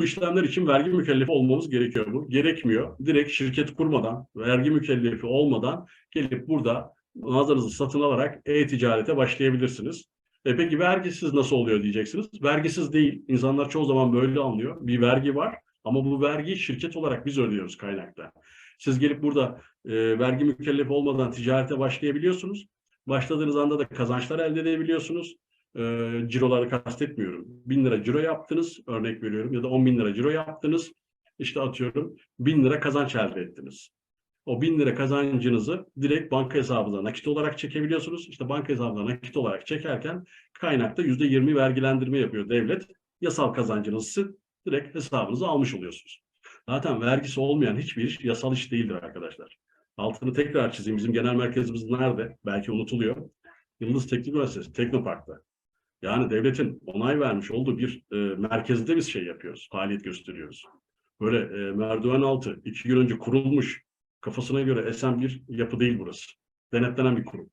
Bu işlemler için vergi mükellefi olmamız gerekiyor bu. Gerekmiyor. Direkt şirket kurmadan, vergi mükellefi olmadan gelip burada mağazanızı satın alarak e-ticarete başlayabilirsiniz. E peki vergisiz nasıl oluyor diyeceksiniz. Vergisiz değil. İnsanlar çoğu zaman böyle anlıyor. Bir vergi var ama bu vergiyi şirket olarak biz ödüyoruz kaynakta. Siz gelip burada e, vergi mükellefi olmadan ticarete başlayabiliyorsunuz. Başladığınız anda da kazançlar elde edebiliyorsunuz. E, ciroları kastetmiyorum. Bin lira ciro yaptınız örnek veriyorum ya da on bin lira ciro yaptınız. İşte atıyorum bin lira kazanç elde ettiniz. O bin lira kazancınızı direkt banka hesabına nakit olarak çekebiliyorsunuz. İşte banka hesabına nakit olarak çekerken kaynakta yüzde yirmi vergilendirme yapıyor devlet. Yasal kazancınızı direkt hesabınıza almış oluyorsunuz. Zaten vergisi olmayan hiçbir iş yasal iş değildir arkadaşlar. Altını tekrar çizeyim. Bizim genel merkezimiz nerede? Belki unutuluyor. Yıldız Teknik Üniversitesi, Teknopark'ta. Yani devletin onay vermiş olduğu bir e, merkezde biz şey yapıyoruz, faaliyet gösteriyoruz. Böyle e, merdiven altı, iki gün önce kurulmuş, kafasına göre esen bir yapı değil burası. Denetlenen bir kurum.